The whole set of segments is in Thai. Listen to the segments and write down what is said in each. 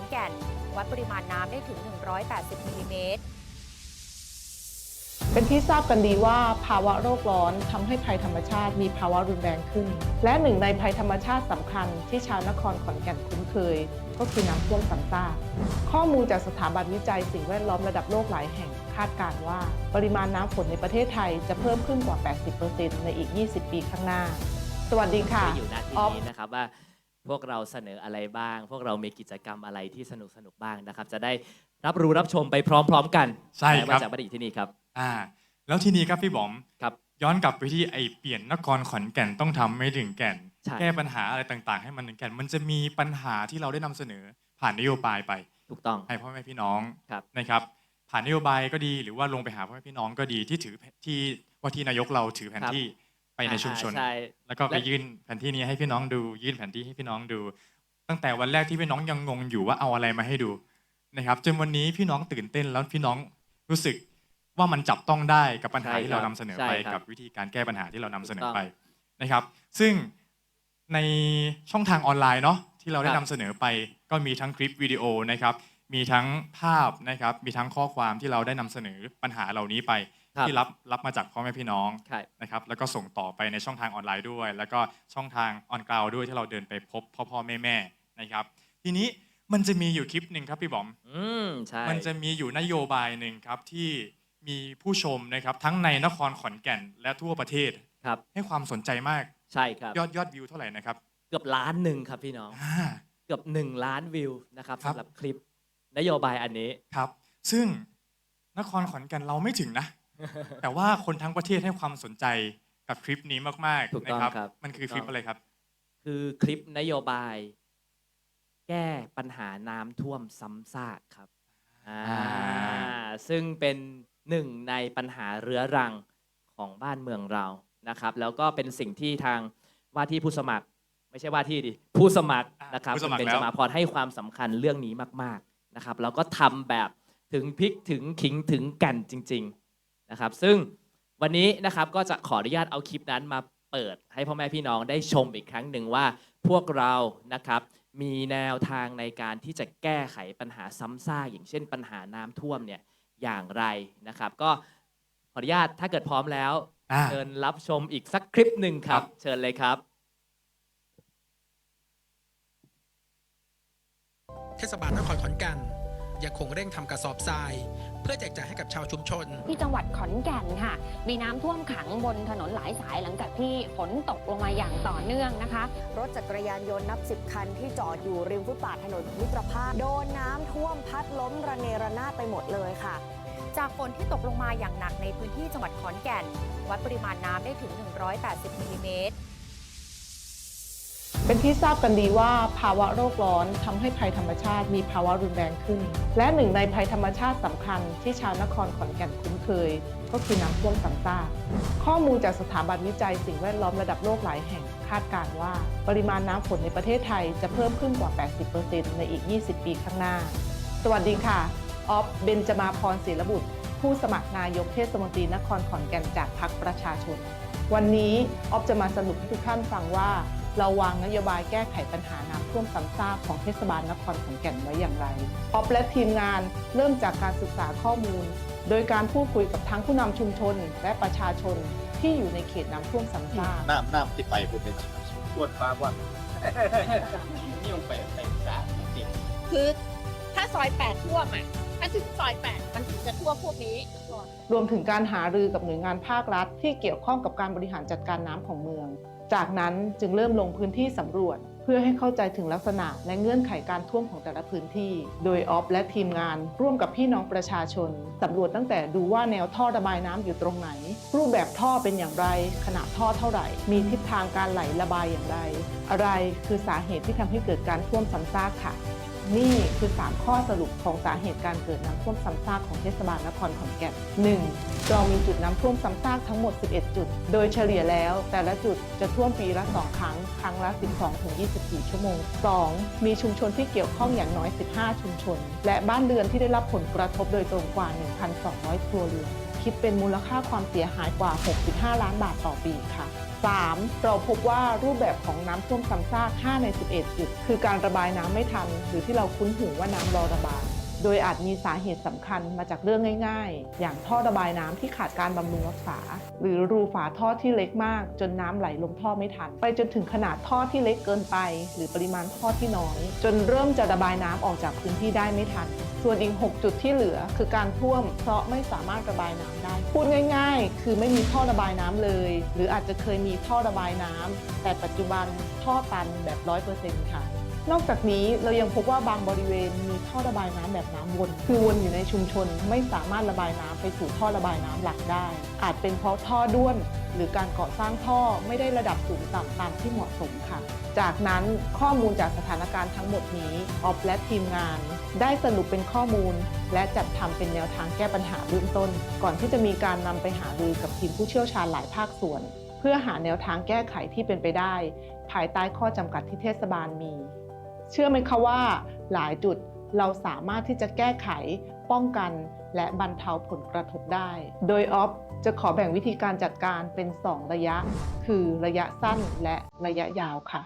อนแก่น วัดปริมาณน้ำได้ถึง 180มิลลิเมตร เป็นที่ทราบกันดีว่าภาวะโลกร้อนทำให้ภัยธรรมชาติมีภาวะรุนแรงขึ้น และหนึ่งในภัยธรรมชาติสำคัญที่ชาวนครขอนแก่นคุ้นเคย ก็คือน้ำท่วมซ้ำซากข้อมูลจากสถาบันวิจัยสิ่งแวดล้อมระดับโลกหลายแห่งคาดการณ์ว่า ปริมาณน้ำฝนในประเทศไทยจะเพิ่มขึ้นกว่า 80%ในอีก 20 ปีข้างหน้า สวัสดีค่ะที่อยู่ณที่ออฟนี้นะครับว่า พวกเราเสนออะไรบ้าง พวกเรามีกิจกรรมอะไรที่สนุกสนุกๆบ้างนะครับ จะได้รับรู้รับชมไปพร้อม ๆ กันใช่ครับแต่ว่าจากบัดดี้ที่นี่ครับ อ่า แล้วทีนี้ครับพี่บอมครับย้อนกลับไปที่ไอเปลี่ยนนครขอนแก่นต้องทำไม่ถึงแก่น ใช่ แก้ปัญหาอะไรต่างๆ ให้มันถึงแก่น มันจะมีปัญหาที่เราได้นำเสนอผ่านนโยบายไป ถูกต้อง ให้พ่อแม่พี่น้องครับนะครับ ผ่านนโยบายก็ดีหรือว่าลงไปหาพ่อแม่พี่น้องก็ดีที่ถือแผนที่ว่าที่นายกเราถือแผนที่ ไปในชุมชนอ่าใช่ แล้วก็ไปและยื่นแผนที่นี้ให้พี่น้องดู ยื่นแผนที่ให้พี่น้องดู ตั้งแต่วันแรกที่พี่น้องยังงงอยู่ว่าเอาอะไรมาให้ดูนะครับจนวันนี้พี่น้องตื่นเต้นแล้วพี่น้องรู้สึกว่ามันจับต้องได้กับปัญหาใช่ที่เราครับนำเสนอใช่ไปครับกับวิธีการแก้ปัญหาที่เรานำเสนอถูกต้องไปนะครับ ซึ่งในช่องทางออนไลน์เนาะที่เราได้ครันำบเสนอไป ก็มีทั้งคลิปวิดีโอนะครับ มีทั้งภาพนะครับ มีทั้งข้อความที่เราได้นำเสนอปัญหาเหล่านี้ไป ครับที่รับรับมาจากพ่อแม่พี่น้องใช่นะครับแล้วก็ส่งต่อไปในช่องทางออนไลน์ด้วย แล้วก็ช่องทางออนกราวด้วยที่เราเดินไปพบพ่อพ่อแม่แม่นะครับ ทีนี้มันจะมีอยู่คลิปหนึ่งครับพี่บอม อืมใช่ มันจะมีอยู่นโยบายหนึ่งครับที่มีผู้ชมนะครับทั้งในนครขอนแก่นและทั่วประเทศ ครับ ให้ความสนใจมากใช่ครับ ยอดยอดวิวเท่าไหร่นะครับเกือบล้านหนึ่งครับพี่น้อง อ่า เกือบหนึ่งล้านวิวนะครับครับ สำหรับคลิปนโยบายอันนี้ ครับ ซึ่งนครขอนแก่นเราไม่ถึงนะ แต่ว่าคนทั้งประเทศให้ความสนใจกับคลิปนี้มากถูกๆต้นะองครับ ครับมันคือถูกคลิปต้อง อะไรครับ คือคลิปนโยบาย แก้ปัญหาน้ำท่วมซ้ำซากครับอ่าอ่า ซึ่งเป็นหนึ่งในปัญหาเรื้อรังของบ้านเมืองเรานะครับ แล้วก็เป็นสิ่งที่ทางว่าที่ผู้สมัคร ไม่ใช่ว่าที่ดิผู้สมัครอ่านะครับผู้สมัครคุณแล้วเบญจมาพรให้ความสำคัญเรื่องนี้มาก ๆนะครับ แล้วก็ทำแบบถึงพริกถึงขิงถึงแก่นจริง ๆ นะครับ ซึ่งวันนี้นะครับก็จะขออนุญาตเอาคลิปนั้นมาเปิดให้พ่อแม่พี่น้องได้ชมอีกครั้งหนึ่งว่าพวกเรานะครับมีแนวทางในการที่จะแก้ไขปัญหาซ้ำซากอย่างเช่นปัญหาน้ำท่วมเนี่ยอย่างไรนะครับ ก็ขออนุญาตถ้าเกิดพร้อมแล้ว อ่า เชิญรับชมอีกสักคลิปหนึ่งครับครับเชิญเลยครับ เทศบาลนครขอนแก่นยังคงเร่งทำกระสอบทราย เพื่อแจกจ่ายให้กับชาวชุมชน ที่จังหวัดขอนแก่นค่ะ มีน้ำท่วมขังบนถนนหลายสายหลังจากที่ฝนตกลงมาอย่างต่อเนื่องนะคะ รถจักรยานยนต์นับสิบคันที่จอดอยู่ริมฟุตบาทถนนมิตรภาพ โดนน้ำท่วมพัดล้มระเนระนาดไปหมดเลยค่ะ จากฝนที่ตกลงมาอย่างหนักในพื้นที่จังหวัดขอนแก่น วัดปริมาณน้ำได้ถึง 180มิลลิเมตร เป็นที่ทราบกันดีว่าภาวะโลกร้อนทำให้ภัยธรรมชาติมีภาวะรุนแรงขึ้น และหนึ่งในภัยธรรมชาติสำคัญที่ชาวนครขอนแก่นคุ้นเคย ก็คือน้ำท่วมซ้ำซากข้อมูลจากสถาบันวิจัยสิ่งแวดล้อมระดับโลกหลายแห่งคาดการว่า ปริมาณน้ำฝนในประเทศไทยจะเพิ่มขึ้นกว่า 80%ในอีก 20 ปีข้างหน้า สวัสดีค่ะ ออฟ เบนจมาพรศิลบุตร ผู้สมัครนายกเทศมนตรีนครขอนแก่นจากพรรคประชาชน วันนี้ออฟจะมาสรุปให้ทุกท่านฟังว่า เราวางนโยบายแก้ไขปัญหาน้ำท่วมซ้ำซากของเทศบาลนครขอนแก่นไว้อย่างไรออฟและทีมงานเริ่มจากการศึกษาข้อมูล โดยการพูดคุยกับทั้งผู้นำชุมชน และประชาชนที่อยู่ในเขตน้ำท่วมซ้ำซากน้ำน้ำที่ไปคุณเป็นปวดฟ้าว่านี่มันไปไปสามจริงคือถ้าซอยแปดท่วมอะถ้าถึงซอยแปดมันถึงจะท่วมพวกนี้ รวมถึงการหารือกับหน่วยงานภาครัฐ ที่เกี่ยวข้องกับการบริหารจัดการน้ำของเมือง จากนั้นจึงเริ่มลงพื้นที่สำรวจ เพื่อให้เข้าใจถึงลักษณะและเงื่อนไขการท่วมของแต่ละพื้นที่ โดยออฟและทีมงาน ร่วมกับพี่น้องประชาชนสำรวจตั้งแต่ดูว่าแนวท่อระบายน้ำอยู่ตรงไหน รูปแบบท่อเป็นอย่างไร ขนาดท่อเท่าไหร่ มีทิศทางการไหลระบายอย่างไร อะไรคือสาเหตุที่ทำให้เกิดการท่วมซ้ำซากค่ะ นี่คือ 3 ข้อสรุปของสาเหตุการเกิดน้ำท่วมซ้ำซากของเทศบาลนครขอนแก่น 1. เรามีจุดน้ำท่วมซ้ำซากทั้งหมด 11 จุด โดยเฉลี่ยแล้วแต่ละจุดจะท่วมปีละ 2 ครั้ง ครั้งละ 12-24 ชั่วโมง 2. มีชุมชนที่เกี่ยวข้องอย่างน้อย 15 ชุมชน และบ้านเรือนที่ได้รับผลกระทบโดยตรงกว่า 1,200 ครัวเรือนคิดเป็นมูลค่าความเสียหายกว่า 65 ล้านบาทต่อปีค่ะ 3. เราพบว่ารูปแบบของน้ำท่วมซ้ำซาก 5 ใน 11 จุด คือการระบายน้ำไม่ทัน หรือที่เราคุ้นหูว่าน้ำรอระบายโดยอาจมีสาเหตุสำคัญมาจากเรื่องง่าย ๆ อย่างท่อระบายน้ำที่ขาดการบำรุงรักษา หรือรูฝาท่อที่เล็กมาก จนน้ำไหลลงท่อไม่ทัน ไปจนถึงขนาดท่อที่เล็กเกินไป หรือปริมาณท่อที่น้อย จนเริ่มจะระบายน้ำออกจากพื้นที่ได้ไม่ทัน ส่วนอีก 6 จุดที่เหลือคือการท่วม เพราะไม่สามารถระบายน้ำได้ พูดง่าย ๆ คือไม่มีท่อระบายน้ำเลย หรืออาจจะเคยมีท่อระบายน้ำแต่ปัจจุบันท่อตันแบบร้อยเปอร์เซ็นต์ค่ะ นอกจากนี้เรายังพบว่าบางบริเวณมีท่อระบายน้ำแบบน้ำวน คือวนอยู่ในชุมชนไม่สามารถระบายน้ำไปสู่ท่อระบายน้ำหลักได้ อาจเป็นเพราะท่อด้วน หรือการก่อสร้างท่อไม่ได้ระดับสูงต่ำตามที่เหมาะสมค่ะ จากนั้นข้อมูลจากสถานการณ์ทั้งหมดนี้ออฟและทีมงาน ได้สรุปเป็นข้อมูล และจัดทำเป็นแนวทางแก้ปัญหาเบื้องต้น ก่อนที่จะมีการนำไปหารือกับทีมผู้เชี่ยวชาญหลายภาคส่วน เพื่อหาแนวทางแก้ไขที่เป็นไปได้ ภายใต้ข้อจำกัดที่เทศบาลมี เชื่อไหมคะว่าหลายจุดเราสามารถที่จะแก้ไขป้องกัน และบรรเทาผลกระทบได้ โดยออฟจะขอแบ่งวิธีการจัดการเป็น 2 ระยะ คือระยะสั้นและระยะยาวค่ะ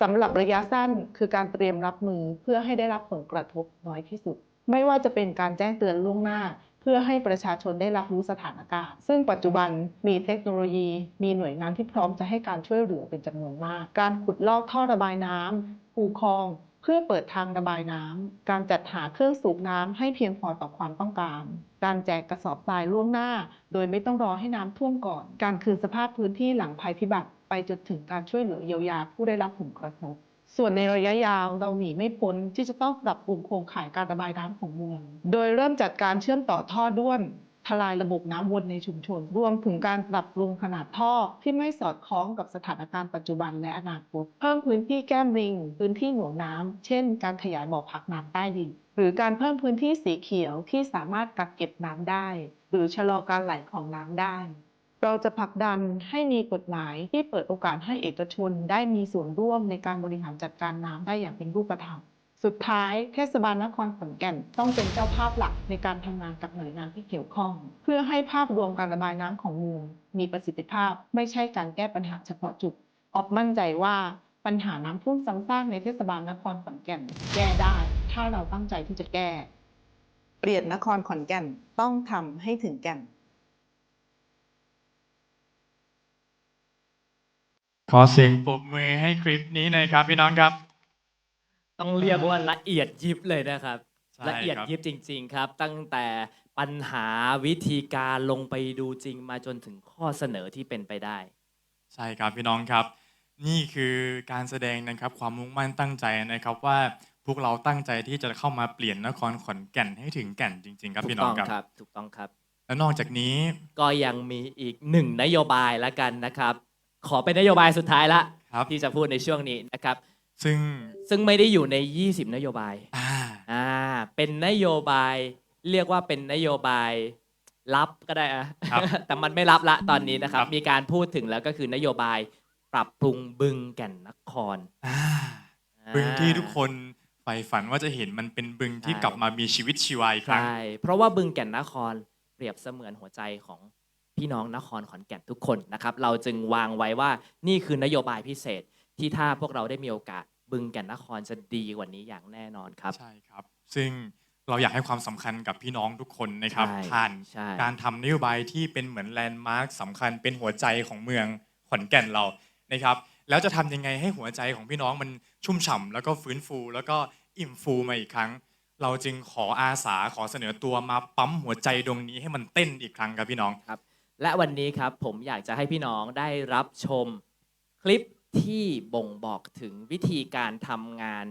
สำหรับระยะสั้นคือการเตรียมรับมือเพื่อให้ได้รับผลกระทบน้อยที่สุด ไม่ว่าจะเป็นการแจ้งเตือนล่วงหน้า พื่อให้ประชาชนได้รับรู้สถานการณ์ ซึ่งปัจจุบันมีเทคโนโลยี มีหน่วยงานที่พร้อมจะให้การช่วยเหลือเป็นจำนวนมาก การขุดลอกท่อระบายน้ำคูคลอง เพื่อเปิดทางระบายน้ำ การจัดหาเครื่องสูบน้ำให้เพียงพอต่อความต้องการ การแจกกระสอบทรายล่วงหน้า โดยไม่ต้องรอให้น้ำท่วมก่อน การคืนสภาพพื้นที่หลังภัยพิบัติ ไปจนถึงการช่วยเหลือเยียวยาผู้ได้รับผลกระทบ ส่วนในระยะยาวเราหนีไม่พ้นที่จะต้องปรับปรุงโครงข่ายการระบายน้ำของเมือง โดยเริ่มจัดการเชื่อมต่อท่อด้วนทลายระบบน้ำวนในชุมชน รวมถึงการปรับปรุงขนาดท่อที่ไม่สอดคล้องกับสถานการณ์ปัจจุบันและอนาคต เพิ่มพื้นที่แก้มลิง พื้นที่หน่วงน้ำ เช่น การขยายบ่อพักน้ำใต้ดิน หรือการเพิ่มพื้นที่สีเขียวที่สามารถกักเก็บน้ำได้ หรือชะลอการไหลของน้ำได้ เราจะผลักดันให้มีกฎหมายที่เปิดโอกาสให้เอกชนได้มีส่วนร่วมในการบริหารจัดการน้ำได้อย่างเป็นรูปธรรม สุดท้ายเทศบาลนครขอนแก่นต้องเป็นเจ้าภาพหลักในการทำงานกับหน่วยงานที่เกี่ยวข้อง เพื่อให้ภาพรวมการระบายน้ำของเมืองมีประสิทธิภาพ ไม่ใช่การแก้ปัญหาเฉพาะจุด ออกมั่นใจว่าปัญหาน้ำท่วมซ้ำซากในเทศบาลนครขอนแก่นแก้ได้ ถ้าเราตั้งใจที่จะแก้ เปลี่ยนนครขอนแก่นต้องทำให้ถึงแก่น อเสียงปรบมือให้คลิปนี้หน่อยครับพี่น้องครับ ต้องเรียกว่าละเอียดยิบเลยนะครับ ใช่ละเอียดครับยิบจริง ๆ ครับ ตั้งแต่ปัญหาวิธีการลงไปดูจริงมาจนถึงข้อเสนอที่เป็นไปได้ ใช่ครับพี่น้องครับ นี่คือการแสดงนะครับความมุ่งมั่นตั้งใจนะครับว่าพวกเราตั้งใจที่จะเข้ามาเปลี่ยนนครขอนแก่นให้ถึงแก่นจริง ๆ ครับถูพี่กน้ต้อองงครับ ครับ ถูกต้องครับ และนอกจากนี้ก็ยังมีอีกหนึ่งนโยบายละกันนะครับ ขอเป็นนโยบายสุดท้ายละครับ ที่จะพูดในช่วงนี้นะครับ ซึ่งซึ่งไม่ได้อยู่ใน 20 นโยบายอ่าอ่าเป็นนโยบายเรียกว่าเป็นนโยบายลับก็ได้อะ ครับ แต่มันไม่ลับละตอนนี้นะครับ ครับ มีการพูดถึงแล้วก็คือนโยบายปรับปรุงบึงแก่นนครอ่าอ่าบึงที่ทุกคนใฝ่ฝันว่าจะเห็นมันเป็นบึงที่ใช่กลับมามีชีวิตชีวาอีกครั้ง ใช่เพราะว่าบึงแก่นนครเปรียบเสมือนหัวใจของ พี่น้องนครขอนแก่นทุกคนนะครับเราจึงวางไว้ว่านี่คือนโยบายพิเศษที่ถ้าพวกเราได้มีโอกาส บึงแก่นนครจะดีกว่านี้อย่างแน่นอนครับ ใช่ครับ ซึ่งเราอยากให้ความสำคัญกับพี่น้องทุกคนนะครับ ใช่ผ่านใช่ การทำนโยบายที่เป็นเหมือนแลนด์มาร์คสำคัญเป็นหัวใจของเมืองขอนแก่นเรานะครับ แล้วจะทำยังไงให้หัวใจของพี่น้องมันชุ่มฉ่ำแล้วก็ฟื้นฟู แล้วก็อิ่มฟูมาอีกครั้ง เราจึงขออาสาขอเสนอตัวมาปั๊มหัวใจดวงนี้ให้มันเต้นอีกครั้งครับพี่น้อง และวันนี้ครับผมอยากจะให้พี่น้องได้รับชมคลิปที่บ่งบอกถึงวิธีการทำงาน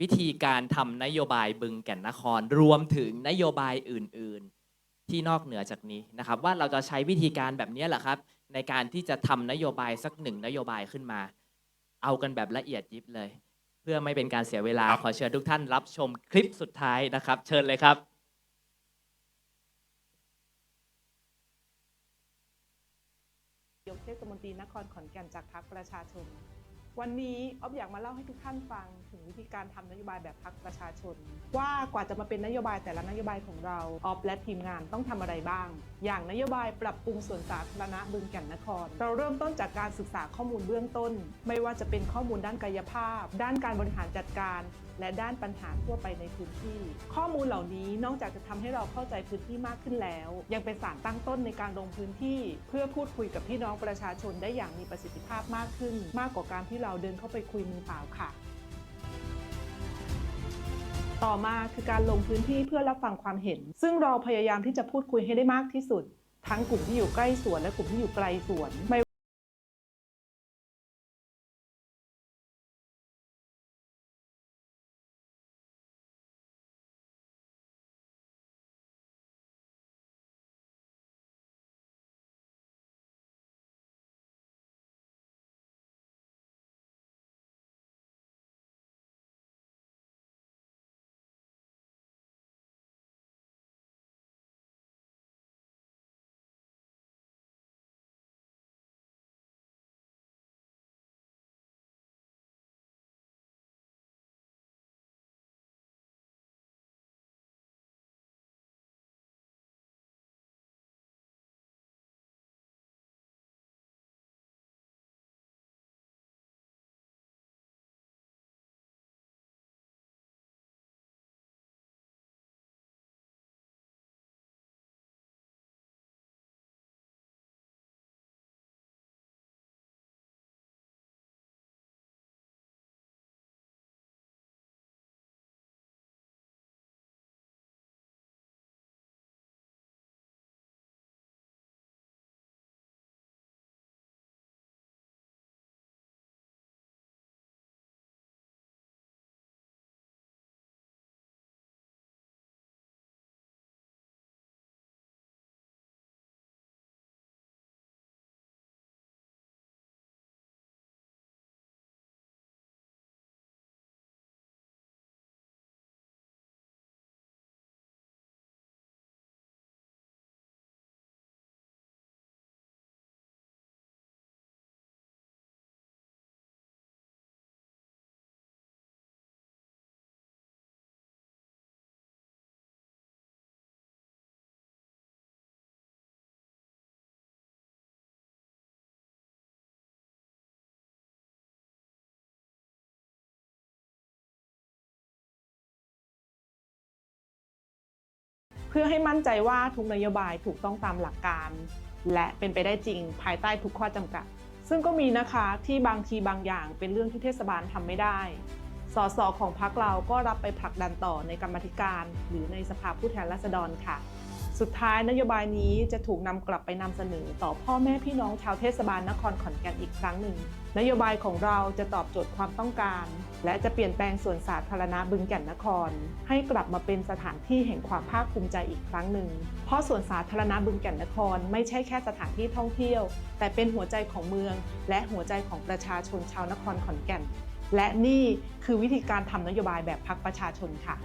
วิธีการทำนโยบายบึงแก่นนคร รวมถึงนโยบายอื่น ๆ ที่นอกเหนือจากนี้นะครับ ว่าเราจะใช้วิธีการแบบนี้แหละครับ ในการที่จะทำนโยบายสักหนึ่งนโยบายขึ้นมา เอากันแบบละเอียดยิบเลย เพื่อไม่เป็นการเสียเวลาครับขอเชิญทุกท่านรับชมคลิปสุดท้ายนะครับ เชิญเลยครับ ยก เทศมนตรีนครขอนแก่นจากพรรคประชาชน วันนี้ออฟอยากมาเล่าให้ทุกท่านฟังถึงวิธีการทำนโยบายแบบพักประชาชน ว่ากว่าจะมาเป็นนโยบายแต่ละนโยบายของเราออฟและทีมงานต้องทำอะไรบ้าง อย่างนโยบายปรับปรุงสวนสาธารณะบึงแก่นนคร เราเริ่มต้นจากการศึกษาข้อมูลเบื้องต้น ไม่ว่าจะเป็นข้อมูลด้านกายภาพ ด้านการบริหารจัดการและด้านปัญหาทั่วไปในพื้นที่ ข้อมูลเหล่านี้นอกจากจะทำให้เราเข้าใจพื้นที่มากขึ้นแล้ว ยังเป็นสารตั้งต้นในการลงพื้นที่ เพื่อพูดคุยกับพี่น้องประชาชนได้อย่างมีประสิทธิภาพมากขึ้น มากกว่าการที่เราเดินเข้าไปคุยมือเปล่าค่ะต่อมาคือการลงพื้นที่เพื่อรับฟังความเห็น ซึ่งเราพยายามที่จะพูดคุยให้ได้มากที่สุด ทั้งกลุ่มที่อยู่ใกล้สวนและกลุ่มที่อยู่ไกลสวน เพื่อให้มั่นใจว่าทุกนโยบายถูกต้องตามหลักการ และเป็นไปได้จริงภายใต้ทุกข้อจำกัด ซึ่งก็มีนะคะที่บางทีบางอย่างเป็นเรื่องที่เทศบาลทำไม่ได้ สสของพรรคเราก็รับไปผลักดันต่อในกรรมธิการ หรือในสภาผู้แทนราษฎรค่ะ สุดท้ายนโยบายนี้จะถูกนำกลับไปนำเสนอต่อพ่อแม่พี่น้องชาวเทศบาลนครขอนแก่นอีกครั้งหนึ่ง นโยบายของเราจะตอบโจทย์ความต้องการ และจะเปลี่ยนแปลงส่วนสาธารณะบึงแก่นนคร ให้กลับมาเป็นสถานที่แห่งความภาคภูมิใจอีกครั้งหนึ่ง เพราะส่วนสาธารณะบึงแก่นนครไม่ใช่แค่สถานที่ท่องเที่ยว แต่เป็นหัวใจของเมือง และหัวใจของประชาชนชาวนครขอนแก่น และนี่คือวิธีการทำนโยบายแบบพักประชาชนค่ะ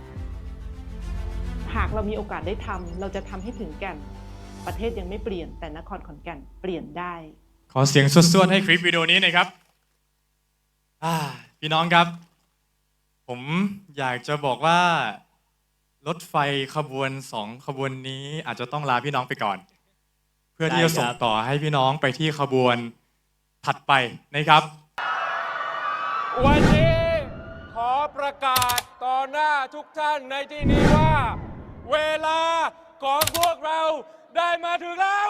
หากเรามีโอกาสได้ทำเราจะทำให้ถึงแก่น ประเทศยังไม่เปลี่ยนแต่นครขอนแก่นเปลี่ยนได้ ขอเสียงสวดๆให้คลิปวิดีโอนี้หน่อยครับพี่น้องครับ ผมอยากจะบอกว่า รถไฟขบวนสองขบวนนี้อาจจะต้องลาพี่น้องไปก่อน เพื่อที่จะส่งต่อให้พี่น้องไปที่ขบวนถัดไปนะครับ วันนี้ขอประกาศต่อหน้าทุกท่านในที่นี้ว่า เวลาของพวกเราได้มาถึงแล้ว